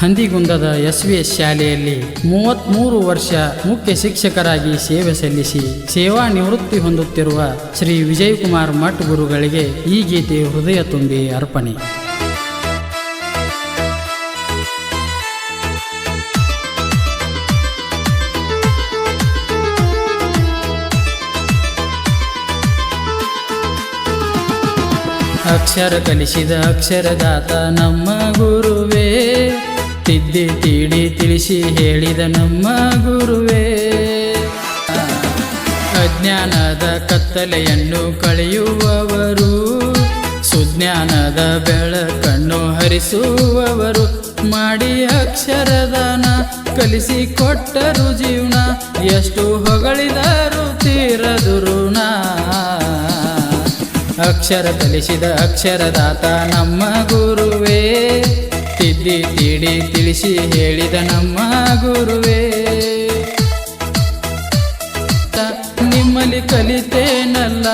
ಹಂದಿಗುಂದದ S V S ಶಾಲೆಯಲ್ಲಿ ಮೂವತ್ತ್ಮೂರು ವರ್ಷ ಮುಖ್ಯ ಶಿಕ್ಷಕರಾಗಿ ಸೇವೆ ಸಲ್ಲಿಸಿ ಸೇವಾ ನಿವೃತ್ತಿ ಹೊಂದುತ್ತಿರುವ ಶ್ರೀ ವಿಜಯಕುಮಾರ್ ಮಠ್ ಗುರುಗಳಿಗೆ ಈ ಗೀತೆ ಹೃದಯ ತುಂಬಿ ಅರ್ಪಣೆ. ಅಕ್ಷರ ಕಲಿಸಿದ ಅಕ್ಷರದಾತ ನಮ್ಮ ಗುರುವೇ. ತಿದ್ದಿ ತಿಳಿ ತಿಳಿಸಿ ಹೇಳಿದ ನಮ್ಮ ಗುರುವೇ. ಅಜ್ಞಾನದ ಕತ್ತಲೆಯನ್ನು ಕಳೆಯುವವರು, ಸುಜ್ಞಾನದ ಬೆಳಕನ್ನು ಹರಿಸುವವರು, ಮಾಡಿ ಅಕ್ಷರದಾನ ಕಲಿಸಿ ಕೊಟ್ಟರು ಜೀವನ, ಎಷ್ಟು ಹೊಗಳಿದರು ತೀರದು ಋಣ. ಅಕ್ಷರ ಕಲಿಸಿದ ಅಕ್ಷರದಾತ ನಮ್ಮ ಗುರುವೇ. ತಿದ್ದಿ ತಿಳಿಸಿ ಹೇಳಿದ ನಮ್ಮ ಗುರುವೇ. ನಿಮ್ಮಲ್ಲಿ ಕಲಿತೇನಲ್ಲ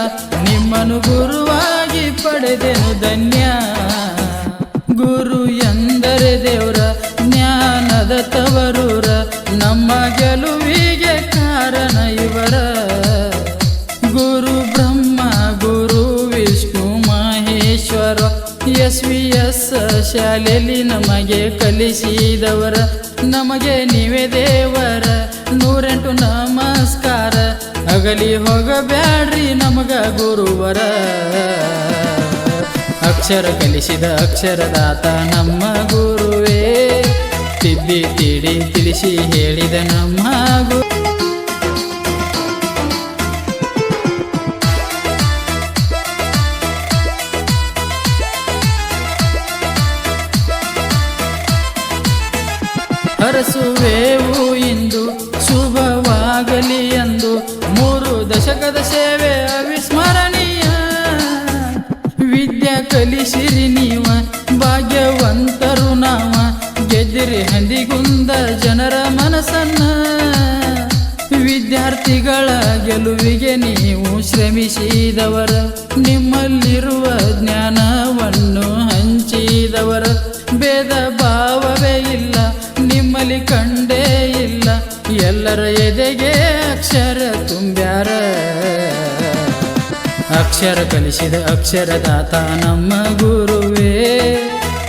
ನಿಮ್ಮನು ಗುರುವಾಗಿ ಪಡೆದೆನು ಧನ್ಯ. ಗುರು ಎಂದರೆ ದೇವರ, ಜ್ಞಾನದ ತವರೂರ, ನಮ್ಮ ಗೆಲುವಿಗೆ ಕಾರಣ ಇವರ. ಗುರು ಬ್ರಹ್ಮ, ಗುರು ವಿಷ್ಣು, ಮಹೇಶ್ವರ ವಿ ಎಸ್ ಶಾಲೆಯಲ್ಲಿ ನಮಗೆ ಕಲಿಸಿದವರ, ನಮಗೆ ನೀವೇ ದೇವರ, ನೂರೆಂಟು ನಮಸ್ಕಾರ. ಅಗಲಿ ಹೋಗಬ್ಯಾಡ್ರಿ ನಮಗ ಗುರುವರ. ಅಕ್ಷರ ಕಲಿಸಿದ ಅಕ್ಷರದಾತ ನಮ್ಮ ಗುರುವೇ. ತಿದ್ದಿ ತಿಡಿ ತಿಳಿಸಿ ಹೇಳಿದ ನಮ್ಮ ಗುರು ಹರಸುವೆವು ಇಂದು ಶುಭವಾಗಲಿ ಎಂದು ಮೂರು ದಶಕದ ಸೇವೆ ಅವಿಸ್ಮರಣೀಯ. ವಿದ್ಯೆ ಕಲಿಸಿರಿ ನೀವ, ಭಾಗ್ಯವಂತರು ನಾಮ ಗೆದ್ದಿರಿ ಹಂದಿಗುಂದ ಜನರ ಮನಸ್ಸನ್ನ. ವಿದ್ಯಾರ್ಥಿಗಳ ಗೆಲುವಿಗೆ ನೀವು ಶ್ರಮಿಸಿದವರ, ನಿಮ್ಮಲ್ಲಿರುವ ಜ್ಞಾನವನ್ನು ಹಂಚಿದವರ ಭೇದ ಅಕ್ಷರ ಕಲಿಸಿದ ಅಕ್ಷರದಾತ ನಮ್ಮ ಗುರುವೇ.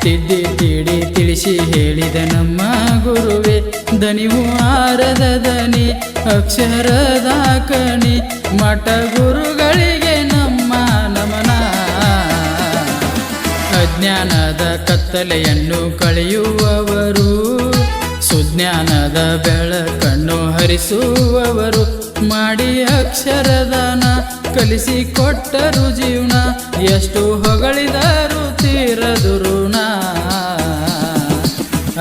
ತಿದ್ದಿ ತಿಳಿ ತಿಳಿಸಿ ಹೇಳಿದ ನಮ್ಮ ಗುರುವೇ. ದನಿವು ಆರದ ದನಿ, ಅಕ್ಷರದ ಕಣಿ. ಮಠ ಗುರುಗಳಿಗೆ ನಮ್ಮ ನಮನ. ಅಜ್ಞಾನದ ಕತ್ತಲೆಯನ್ನು ಕಳೆಯುವವರು, ಸುಜ್ಞಾನದ ಬೆಳಕನ್ನು ಹರಿಸುವವರು. ಮಾಡಿ ಅಕ್ಷರದಾನ ಕಲಿಸಿ ಕೊಟ್ಟರು ಜೀವನ, ಎಷ್ಟು ಹೊಗಳಿದರು ತೀರದು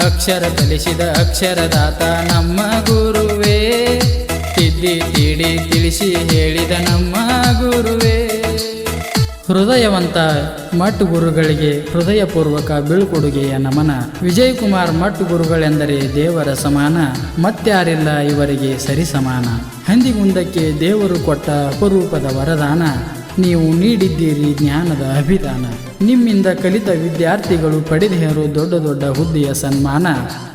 ಅಕ್ಷರ ಕಲಿಸಿದ ಅಕ್ಷರದಾತ ನಮ್ಮ ಗುರುವೇ, ತಿದ್ದಿ ತಿಳಿ ತಿಳಿಸಿ ಹೇಳಿದ ನಮ್ಮ ಗುರುವೇ. ಹೃದಯವಂತ ಮಠ್ ಗುರುಗಳಿಗೆ ಹೃದಯಪೂರ್ವಕ ಬೀಳ್ಕೊಡುಗೆಯ ನಮನ. ವಿಜಯಕುಮಾರ್ ಮಠ್ ಗುರುಗಳೆಂದರೆ ದೇವರ ಸಮಾನ. ಮತ್ಯಾರಿಲ್ಲ ಇವರಿಗೆ ಸರಿ ಸಮಾನ ಹಂದಿಗುಂದಕ್ಕೆ ದೇವರು ಕೊಟ್ಟ ಅಪರೂಪದ ವರದಾನ. ನೀವು ನೀಡಿದ್ದೀರಿ ಜ್ಞಾನದ ಅಭಿದಾನ. ನಿಮ್ಮಿಂದ ಕಲಿತ ವಿದ್ಯಾರ್ಥಿಗಳು ಪಡೆದಿರು ದೊಡ್ಡ ದೊಡ್ಡ ಹುದ್ದೆಯ ಸನ್ಮಾನ.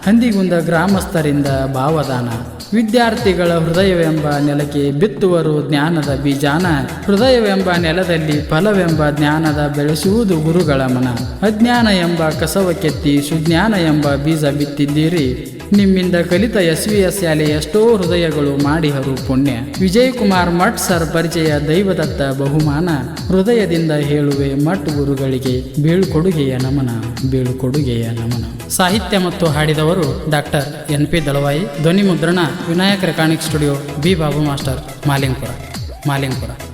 ಹಂದಿಗುಂದ ಗ್ರಾಮಸ್ಥರಿಂದ ಭಾವದಾನ. ವಿದ್ಯಾರ್ಥಿಗಳ ಹೃದಯವೆಂಬ ನೆಲಕ್ಕೆ ಬಿತ್ತುವರು ಜ್ಞಾನದ ಬೀಜಾನ. ಹೃದಯವೆಂಬ ನೆಲದಲ್ಲಿ ಫಲವೆಂಬ ಜ್ಞಾನದ ಬೆಳೆಸುವುದು ಗುರುಗಳ ಮನ. ಅಜ್ಞಾನ ಎಂಬ ಕಸವ ಕೆತ್ತಿ ಸುಜ್ಞಾನ ಎಂಬ ಬೀಜ ಬಿತ್ತಿದ್ದೀರಿ. ನಿಮ್ಮಿಂದ ಕಲಿತ ಎಸ್ ವಿ ಎಸ್ ಶಾಲೆ ಎಷ್ಟೋ ಹೃದಯಗಳು ಮಾಡಿಹರು ಪುಣ್ಯ. ವಿಜಯಕುಮಾರ್ ಮಠ್ ಸರ್ ಪರಿಚಯ ದೈವದತ್ತ ಬಹುಮಾನ. ಹೃದಯದಿಂದ ಹೇಳುವೆ ಮಠ್ ಗುರುಗಳಿಗೆ ಬೀಳ್ಕೊಡುಗೆಯ ನಮನ ಬೀಳ್ಕೊಡುಗೆಯ ನಮನ. ಸಾಹಿತ್ಯ ಮತ್ತು ಹಾಡಿದವರು ಡಾಕ್ಟರ್ ಎನ್ ಪಿ ದಳವಾಯಿ ಧ್ವನಿ ಮುದ್ರಣ Vinayaka recording studio, B. Babu master, Mahalingpur Mahalingpur.